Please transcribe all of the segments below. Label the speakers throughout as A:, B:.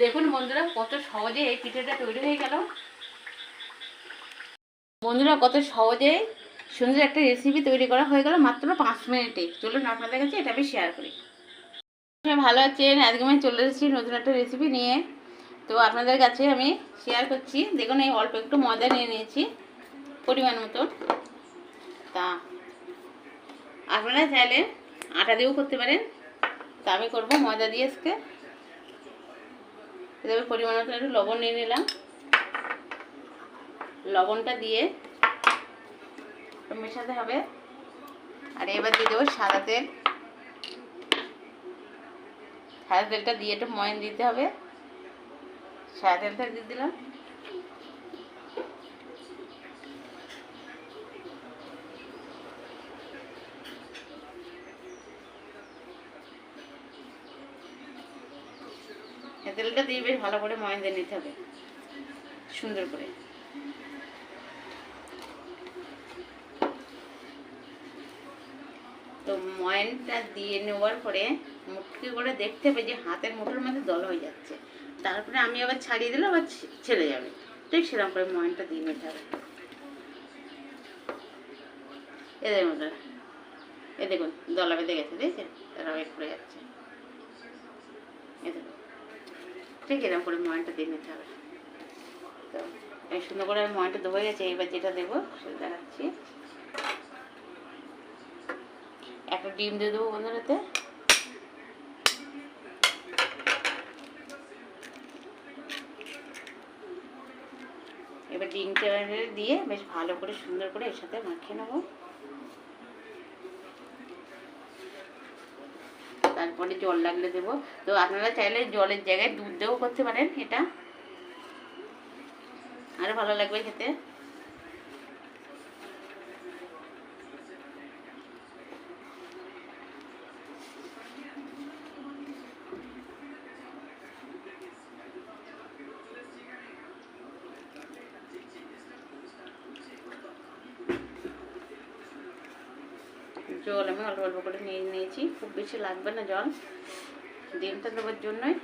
A: দেখুন বন্ধুরা, কত সহজে এই পিঠেটা তৈরি হয়ে গেল। বন্ধুরা, কত সহজে সুন্দর একটা রেসিপি তৈরি করা হয়ে গেল মাত্র পাঁচ মিনিটে। চলুন আপনাদের কাছে এটা আমি শেয়ার করি। ভালো আছেন? আজকে আমি চলে এসেছি নতুন একটা রেসিপি নিয়ে। তো আপনাদের কাছে আমি শেয়ার করছি। দেখুন, এই অল্প একটু ময়দা নিয়ে নিয়েছি, পরিমাণ মতন। তা, আপনারা চাইলে আটা দিয়েও করতে পারেন। তা আমি করব ময়দা দিয়ে আজকে। এভাবে পরিমাণ মতো একটু লবণ নিয়ে নিলাম। লবণটা দিয়ে মেশাতে হবে। আর এবার দিয়ে দেবো সাদা তেল। সাদা তেলটা দিয়ে একটু ময়ন দিতে হবে। সাদা তেলটা দিয়ে দিলাম এই তেলটা দিয়ে বেশ ভালো করে ময়ন দিয়ে নিতে হবে। সুন্দর করে। তো ময়নটা দিয়ে নেওয়ার পরে মুটকি করে দেখতে হবে যে হাতের মুঠোর মধ্যে দল হয়ে যাচ্ছে। তারপরে আমি আবার ছাড়িয়ে দিলে আবার ছেড়ে যাবে। ঠিক সেরকম করে ময়নটা দিয়ে নিতে হবে। এদের মতো এ দেখুন, দলা বেঁধে গেছে, দেখছেন? তারা ওয়েট করে যাচ্ছে। এ দেখুন। ঠিক এরকম করে ময়নটা দিয়ে নিতে হবে। তো এই সুন্দর করে আমি ময়নটা ধরে গেছে এবার যেটা দেবো সেটা দেখাচ্ছি। একটা ডিম দিয়ে দেবো বন্ধুরাতে। এবার ডিমটা দিয়ে বেশ ভালো করে সুন্দর করে এর সাথে মাখিয়ে নেব। তারপরে জল লাগলে দেব। তো আপনারা চাইলে জলের জায়গায় দুধ দিয়েও করতে পারেন এটা। আরও ভালো লাগবে খেতে জল আমি অল্প করে নিয়ে নিয়েছি। খুব বেশি লাগবে না জল। ডিমটা দেওয়ার জন্যই।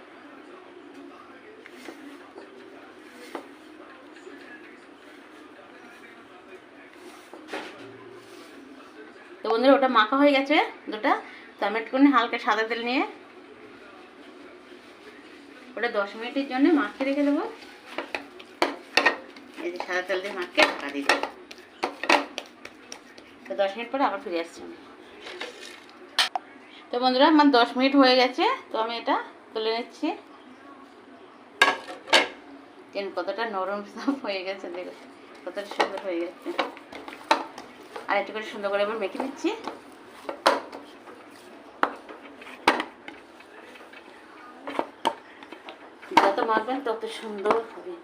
A: তো বন্ধুরা, ওটা মাখা হয়ে গেছে দুটা। তো আমি একটুখানি হালকা সাদা তেল নিয়ে ওটা দশ মিনিটের জন্য মাখিয়ে রেখে দেবো। এই যে সাদা তেল দিয়ে মাখিয়ে ঢাকা দিয়ে দেবো। তো দশ মিনিট পরে আবার ফিরে আসছি আমি। তো বন্ধুরা, আমার দশ মিনিট হয়ে গেছে, তো আমি এটা তুলে নিচ্ছি। কতটা নরম হয়ে গেছে, দেখো, কতটা সুন্দর হয়ে গেছে। আর একটু করে সুন্দর করে এবার মেখে নিচ্ছি। যত মাখবেন তত সুন্দর হবে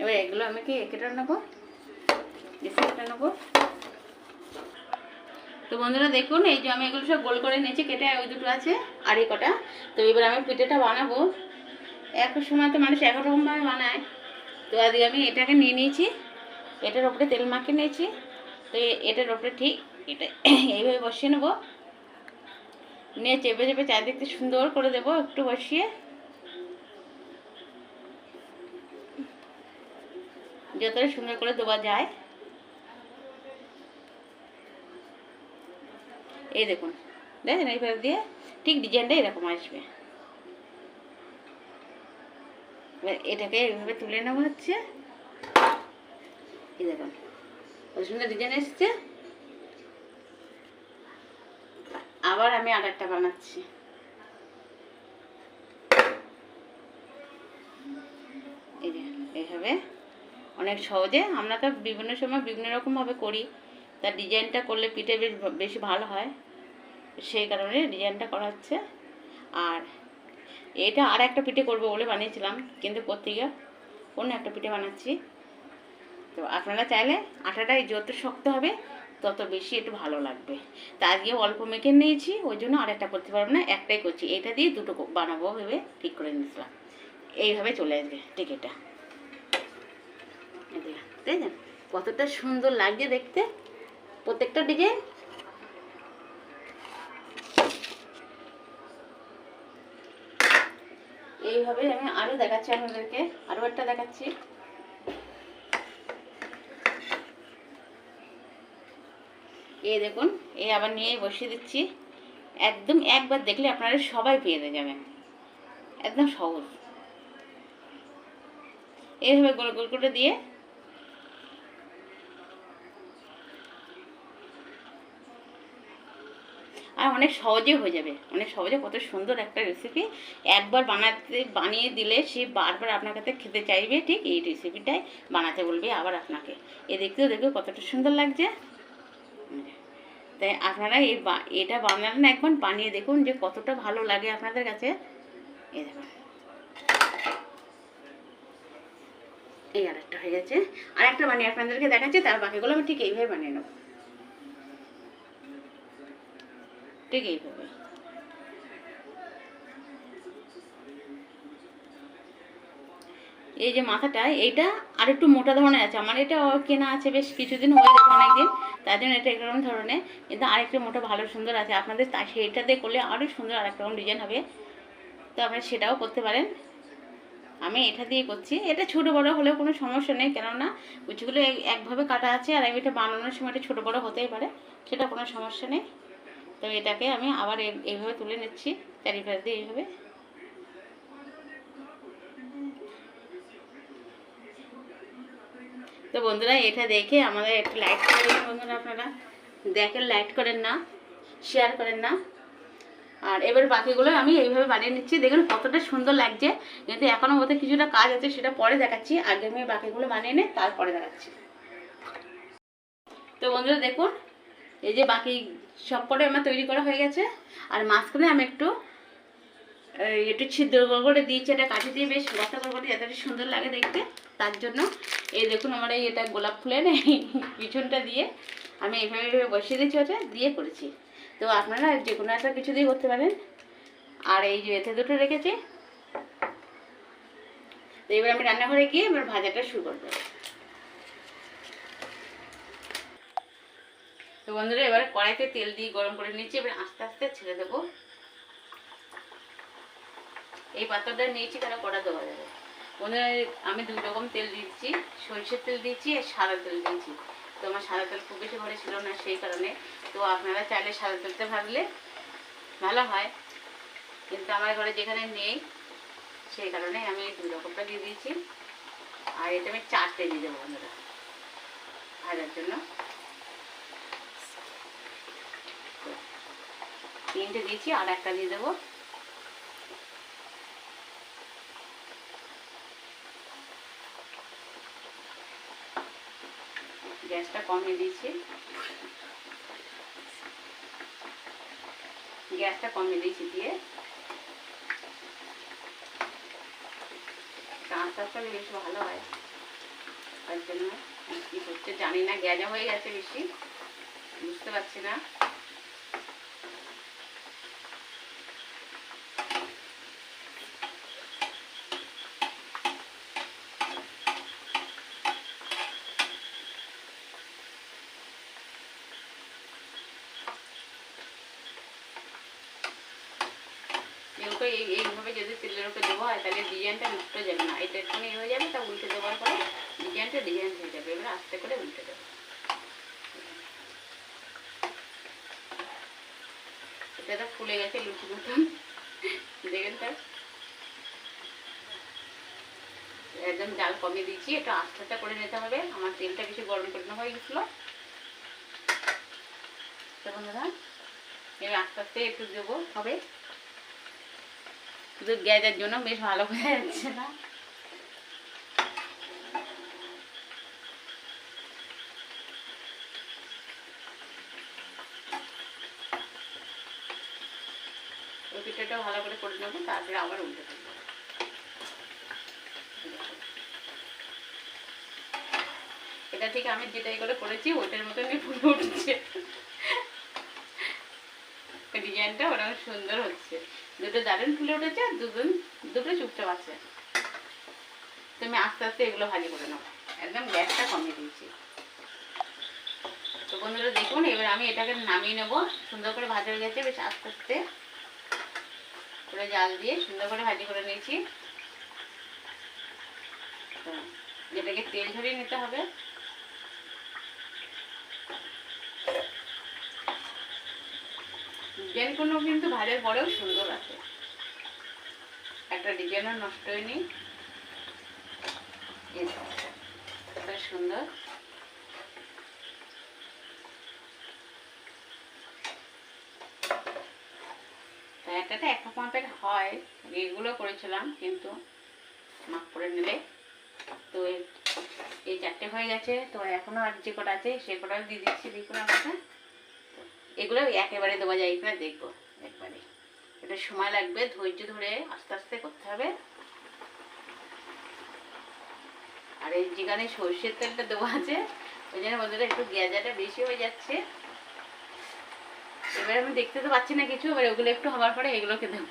A: এবার এগুলো আমি কি কেটে নেব? কেটে নেব? তো বন্ধুরা দেখুন, এই যে আমি এগুলো সব গোল করে নিয়েছি কেটে ওই দুটো আছে আর এই কটা। তো এবার আমি পিঠেটা বানাবো। এক সময় তো মানুষ রকমভাবে বানায়। তো আজকে আমি এটাকে নিয়ে নিয়েছি। এটার ওপরে তেল মাখিয়ে নিয়েছি। তো এটার ওপরে ঠিক এটা এইভাবে বসিয়ে নেব। নিয়ে চেপে চেপে চারিদিক দিয়ে সুন্দর করে দেবো, একটু বসিয়ে। যতটা সুন্দর করে দেওয়া যায়। এই দেখুন দেখেন এইভাবে দিয়ে ঠিক ডিজাইনটা এরকম আসবে। এটাকে এইভাবে তুলে নেওয়া হচ্ছে। এই দেখুন, কত সুন্দর ডিজাইন এসছে। আবার আমি আর একটা বানাচ্ছি এই যে এইভাবে অনেক সহজে। আমরা তো বিভিন্ন সময় বিভিন্ন রকমভাবে করি। তার ডিজাইনটা করলে পিঠে বেশ বেশি ভালো হয়। সেই কারণে ডিজাইনটা করা হচ্ছে। আর এটা আর একটা পিঠে করব বলে বানিয়েছিলাম। কিন্তু গিয়ে অন্য একটা পিঠে বানাচ্ছি। তো আপনারা চাইলে আটাটাই যত শক্ত হবে, তত বেশি একটু ভালো লাগবে। তা আজকে অল্প মেখে নিয়েছি, ওই জন্য আর একটা করতে পারব না, একটাই করছি। এটা দিয়ে দুটো বানাবো ভেবে ঠিক করে নিয়েছিলাম। এইভাবে চলে আসবে টিকিটা কতটা সুন্দর লাগছে দেখতে। প্রত্যেকটা ডিজাইন। এইভাবে আমি আরও দেখাচ্ছি আপনাদেরকে আরও একটা দেখাচ্ছি। এই দেখুন এই আবার নিয়ে বসিয়ে দিচ্ছি। একদম একবার দেখলে আপনারা সবাই পেয়ে যাবেন। একদম সহজ। এইভাবে গোল গোল করে দিয়ে আর অনেক সহজে হয়ে যাবে। অনেক সহজে কত সুন্দর একটা রেসিপি একবার বানাতে, বানিয়ে দিলে সে বারবার আপনার কাছে খেতে চাইবে, ঠিক এই রেসিপিটাই বানাতে বলবে আবার আপনাকে। এ দেখতেও দেখবে কতটা সুন্দর লাগছে। তাই আপনারা এই এটা বানান না একবার বানিয়ে দেখুন যে কতটা ভালো লাগে আপনাদের কাছে। এই দেখুন। এই আরেকটা হয়ে গেছে। আর একটা বানিয়ে আপনাদেরকে দেখাচ্ছি, তার বাকিগুলো আমি ঠিক এইভাবে বানিয়ে নেব। ঠিক এইভাবে এই যে মাথাটা, এইটা আর একটু মোটা ধরনের আছে। আমার এটা কেনা আছে বেশ কিছুদিন হয়ে গেছে অনেকদিন, তার জন্য এটা এরকম ধরনের, কিন্তু আরেকটা মোটা ভালো সুন্দর আছে। আপনাদের তা সেইটা দিয়ে করলে আরও সুন্দর আরেক রকম ডিজাইন হবে। তো আপনারা সেটাও করতে পারেন। আমি এটা দিয়ে করছি। এটা ছোটো বড়ো হলেও কোনো সমস্যা নেই, কেননা কুচিগুলো একভাবে কাটা আছে, আর এটা বানানোর সময় এটা ছোটো বড়ো হতেই পারে, সেটা কোনো সমস্যা নেই। তো এটাকে আমি আবার এই- এইভাবে তুলে নিচ্ছি, চারিপাশ দিয়ে এইভাবে তো বন্ধুরা, এটা দেখে আমাদের একটু লাইক করে বন্ধুরা আপনারা। দেখেন লাইক করেন না শেয়ার করেন না। আর এবার বাকিগুলো আমি এইভাবে বানিয়ে নিচ্ছি। দেখুন কতটা সুন্দর লাগছে। কিন্তু এখনও মধ্যে কিছুটা কাজ আছে, সেটা পরে দেখাচ্ছি। আগে আমি বাকিগুলো বানিয়ে নিই তারপরে দেখাচ্ছি। তো বন্ধুরা, দেখুন এই যে বাকি সব কটা আমার তৈরি করা হয়ে গেছে। আর মাঝখানে আমি একটু একটু ছিদ্র করে দিয়েছি, এটা কাঠি দিয়ে বেশ বস্তা করে যাতে সুন্দর লাগে দেখতে। তার জন্য এই দেখুন আমার এই এটা গোলাপ ফুলের পিছনটা দিয়ে আমি এইভাবে এইভাবে বসিয়ে দিয়েছি, ওটা দিয়ে করেছি। তো আপনারা যে কোনো একটা কিছু দিয়ে করতে পারেন। আর এই যে এতে দুটো রেখেছি। তো এবার আমি রান্নাঘরে গিয়ে এবার ভাজাটা শুরু করব। তো বন্ধুরা, এবার কড়াইতে তেল দিয়ে গরম করে নিচ্ছি এবার আস্তে আস্তে ছেড়ে দেবো। এই পাত্রটা নিয়েছি তারা কড়া দেওয়া যাবে। বন্ধুরা আমি দুই রকম তেল দিয়েছি। সরষের তেল দিয়েছি আর সাদা তেল দিয়েছি। তো আমার সাদা তেল খুব বেশি ঘরে ছিল না, সেই কারণে। তো আপনারা চাইলে সাদা তেলতে ভাজলে ভালো হয়। কিন্তু আমার ঘরে যেখানে নেই, সেই কারণে আমি দুই রকমটা দিয়ে দিয়েছি। আর এটা আমি চারটে দিয়ে দেবো বন্ধুরা, ভাজার জন্য। তিনটে দিয়েছি আর একটা দিয়ে দেবো। গ্যাসটা কমিয়ে দিয়েছি গ্যাসটা কমিয়ে দিয়েছি দিয়ে। আস্তে আস্তে বেশ ভালো হয়। তার জন্য কি করছে জানি না, গ্যাজা হয়ে গেছে বেশি বুঝতে পারছি না। এই এইভাবে যদি তেলের উপরে দেওয়া হয়, তাহলে ডিজাইনটা নষ্ট যাবে না। এটা এখানে হয়ে যাবে, তা উল্টে দেওয়ার পরে ডিজাইনটা ডিজাইন হয়ে যাবে। এবার আস্তে করে উল্টে দেবো। এটা ফুলে গেছে লুচি মতন। দেখেন তো। একদম জাল কমিয়ে দিয়েছি, একটু আস্তে আস্তে করে নিতে হবে। আমার তেলটা কিছু গরম করে হয়ে গেছিল। বন্ধুরা, এবার আস্তে আস্তে একটু দেবো, হবে? শুধু গ্যাসের জন্য বেশ ভালো বোঝা যাচ্ছে না। এটা আমি যেটাই করে করেছি ওইটার মতনই উঠছে। ডিজাইনটা ওরকম সুন্দর হচ্ছে। দুটো দারুণ ফুলে উঠেছে আর দুজন দুটো চুপচাপ আছে। আমি আস্তে আস্তে এগুলো ভাজি করে নেব। একদম গ্যাসটা কমিয়ে দিয়েছি। তো বন্ধুরা দেখুন, এবার আমি এটাকে নামিয়ে নেব। সুন্দর করে ভাজা হয়ে গেছে, বেশ আস্তে আস্তে করে জাল দিয়ে সুন্দর করে ভাজি করে নিয়েছি। এটাকে তেল ঝরিয়ে নিতে হবে। ডিজাইনগুলো কিন্তু ভাজার পরেও সুন্দর আছে। একটা ডিজাইনও নষ্ট হয়নি। সুন্দর। তো একটাতে এক মাপের হয় এগুলো করেছিলাম, কিন্তু মাপ করে নিলে তো এই- চারটে হয়ে গেছে, তো এখনও আর যে কটা আছে, সে কটাও দিয়ে দিচ্ছি, দেখুন আপনাকে এগুলো একেবারে দেওয়া যায় এখানে দেখব, একবারে। এটা সময় লাগবে, ধৈর্য ধরে আস্তে আস্তে করতে হবে। আর এই যেখানে সর্ষের তেলটা দেওয়া আছে, ওই জন্য বন্ধুরা একটু গেঁজাটা বেশি হয়ে যাচ্ছে। এবার আমি দেখতে তো পাচ্ছি না কিছু, এবার ওগুলো একটু হওয়ার পরে এগুলোকে দেবো।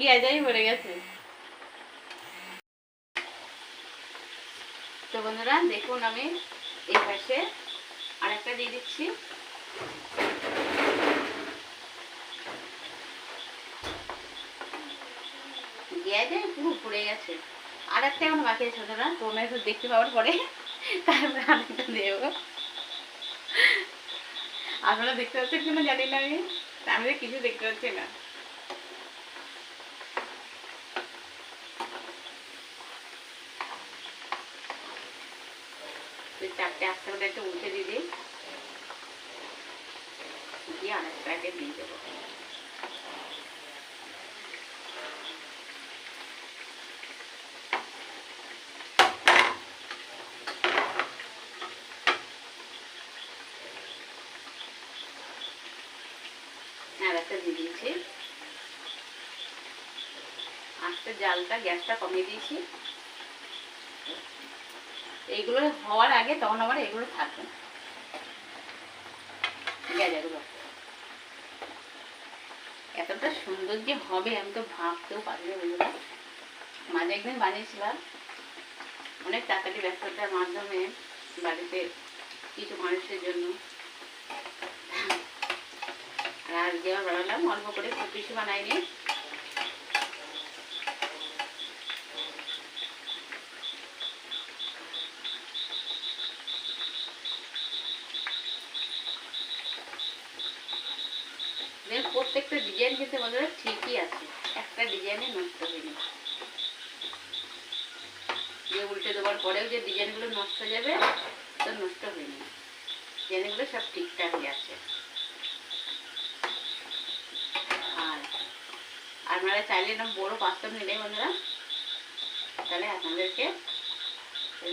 A: গেঁজাই পড়ে গেছে। তো বন্ধুরা, দেখুন আমি দিয়ে দিচ্ছি। পড়ে গেছে। আর একটা বাকি আছে তোমরা দেখতে পাওয়ার পরে। তারপরে দেবো। আপনারা দেখতে পাচ্ছেন কিনা জানি না আমি। আমি কিছু দেখতে পাচ্ছি না তো চারটে আস্তে করে একটু উঠে দিয়ে দিই আরেকটাকে দিয়ে দেবো দিয়ে দিয়েছি জালটা গ্যাসটা কমিয়ে দিয়েছি এইগুলো হওয়ার আগে, তখন আবার এগুলো থাকবে না গেজাগুলো এতটা সুন্দর যে হবে আমি তো ভাবতেও পারিনি বন্ধুরা মাঝে একদিন বানিয়েছিলাম। অনেক তাড়াতাড়ি ব্যস্ততার মাধ্যমে বাড়িতে কিছু মানুষের জন্য। আর আজকে বানালাম, অল্প করে খুব বেশি বানাইনি। দেখুন, প্রত্যেকটা ডিজাইন কিন্তু আমাদের ঠিকই আছে। একটা ডিজাইনে নষ্ট হয়নি যে উল্টে দেওয়ার পরেও যে ডিজাইনগুলো নষ্ট হয়ে যাবে তো নষ্ট হয়নি ডিজাইনগুলো সব ঠিকঠাকই আছে। আপনারা চাইলে এরকম বড়ো পাত্র নিলে বন্ধুরা তাহলে আপনাদেরকে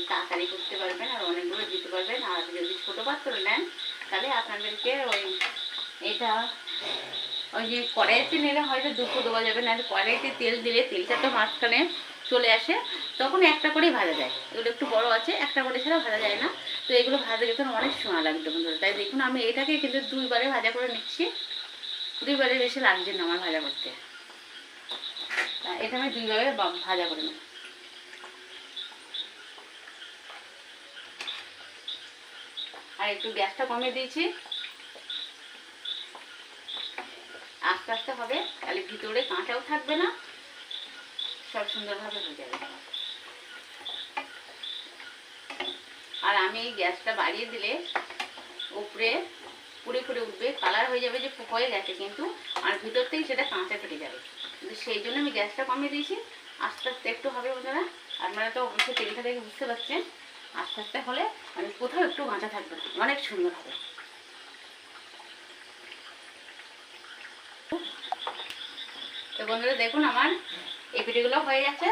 A: তাড়াতাড়ি করতে পারবেন আর অনেকগুলো দিতে পারবেন। আর যদি ছোটো পাত্র নেন তাহলে আপনাদেরকে ওই এটা ওই যে কড়াইতে নিলে হয়তো দুটো দেওয়া যাবে না কড়াইতে তেল দিলে তেলটা তো মাঝখানে চলে আসে, তখন একটা করেই ভাজা যায়। এগুলো একটু বড় আছে, একটা করে ছাড়া ভাজা যায় না। তো এগুলো ভাজা যেতে অনেক সময় লাগবে বন্ধুরা তাই দেখুন, আমি এটাকে কিন্তু দুইবারে ভাজা করে নিচ্ছি। দুইবারে বেশি লাগছে না আমার ভাজা করতে। এটা আমি দুইবারে ভাজা করে নেব। আর একটু গ্যাসটা কমিয়ে দিয়েছি। আস্তে আস্তে হবে, তাহলে ভিতরে কাঁচাও থাকবে না। সব সুন্দরভাবে হয়ে যাবে। আর আমি এই গ্যাসটা বাড়িয়ে দিলে উপরে পুড়ে পুড়ে উঠবে, কালার হয়ে যাবে যে হয়ে গেছে কিন্তু, আর ভিতর থেকে সেটা কাঁচা কেটে যাবে। কিন্তু সেই জন্য আমি গ্যাসটা কমিয়ে দিয়েছি। আস্তে আস্তে একটু হবে বন্ধুরা আপনারা তো অবশ্যই তেলটা দেখে বুঝতে পারছেন। আস্তে আস্তে হলে মানে কোথাও একটু কাঁচা থাকবে না। অনেক সুন্দর হবে। তো বন্ধুরা দেখুন আমার এই পিঠেগুলো হয়ে গেছে।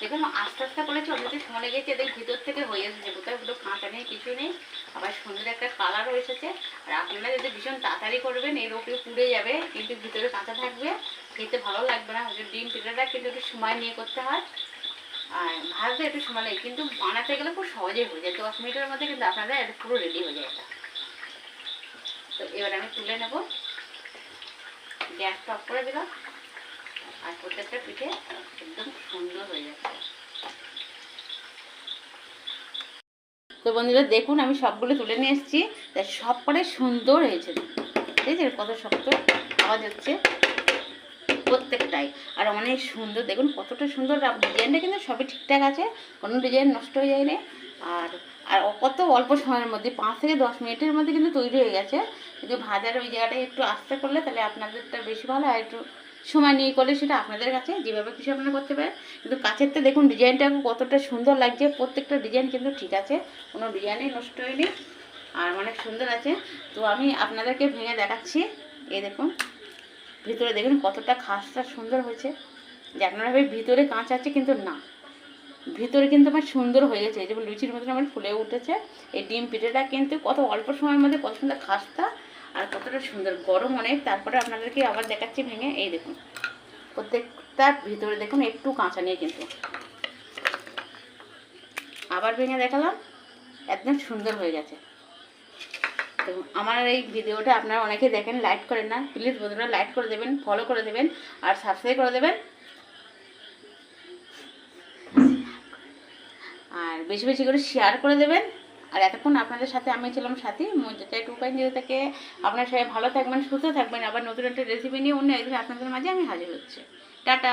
A: দেখুন, আস্তে আস্তে করেছি অনেকটা সময় লেগেছে, এদের ভিতর থেকে হয়ে এসেছে। কোথাও পুরো কাঁচা নেই কিছু নেই। আবার সুন্দর একটা কালারও এসেছে। আর আপনারা যদি ভীষণ তাড়াতাড়ি করবেন এর উপরে পুড়ে যাবে, কিন্তু ভিতরে কাঁচা থাকবে। খেতে ভালো লাগবে না। যে ডিম পিঠাটা কিন্তু একটু সময় নিয়ে করতে হয়। আর ভাজতে একটু সময় লাগে, কিন্তু বানাতে গেলে খুব সহজেই হয়ে যায়। দশ মিনিটের মধ্যে কিন্তু আপনারা এটা পুরো রেডি হয়ে যায় তো এবার আমি তুলে নেব। গ্যাসটা অফ করে দিলাম। আর প্রত্যেকটা পিঠে একদম সুন্দর হয়ে যাচ্ছে। তো বন্ধুরা, দেখুন, আমি সবগুলো তুলে নিয়ে এসেছি। সব পরে সুন্দর হয়েছে। দেখেছেন কত শক্ত আওয়াজ হচ্ছে প্রত্যেকটাই। আর অনেক সুন্দর, দেখুন, কতটা সুন্দর ডিজাইনটা কিন্তু সবই ঠিকঠাক আছে। কোনো ডিজাইন নষ্ট হয়ে যায়নি। আর আর কত অল্প সময়ের মধ্যে, পাঁচ থেকে দশ মিনিটের মধ্যে কিন্তু তৈরি হয়ে গেছে। কিন্তু ভাজার ওই জায়গাটা একটু আস্তে করলে তাহলে আপনাদেরটা বেশি ভালো আর একটু সময় নিয়ে করলে সেটা আপনাদের কাছে, যেভাবে খুশি আপনারা করতে পারেন। কিন্তু কাছেরটা দেখুন, ডিজাইনটা কতটা সুন্দর লাগছে। প্রত্যেকটা ডিজাইন কিন্তু ঠিক আছে, কোনো ডিজাইনই নষ্ট হয়নি, আর অনেক সুন্দর আছে। তো আমি আপনাদেরকে ভেঙে দেখাচ্ছি। এই দেখুন, ভিতরে দেখুন কতটা খাসটা সুন্দর হয়েছে। যে আপনারা ভাবে ভিতরে কাঁচ আছে কিন্তু না। ভিতরে কিন্তু আমার সুন্দর হয়ে গেছে। যেমন লুচির মতন আমার ফুলে উঠেছে। এই ডিম পিঠেটা কিন্তু কত অল্প সময়ের মধ্যে কত সুন্দর খাস্তা আর কতটা সুন্দর, গরম অনেক, তারপরে আপনাদেরকে আবার দেখাচ্ছি ভেঙে, এই দেখুন। প্রত্যেকটা ভিতরে দেখুন, একটু কাঁচা নেই কিন্তু। আবার ভেঙে দেখালাম, একদম সুন্দর হয়ে গেছে। তো আমার এই ভিডিওটা আপনারা অনেকে দেখেন, লাইক করেন না, প্লিজ বন্ধুরা লাইক করে দেবেন ফলো করে দেবেন, আর সাবস্ক্রাইব করে দেবেন। আর বেশি বেশি করে শেয়ার করে দেবেন। আর এতক্ষণ আপনাদের সাথে আমি ছিলাম সাথী। মজাটা টু পয়েন্ট জিরো থেকে। আপনার সবাই ভালো থাকবেন, সুস্থ থাকবেন। আবার নতুন একটা রেসিপি নিয়ে অন্য একদিন আপনাদের মাঝে আমি হাজির হচ্ছি। টাটা।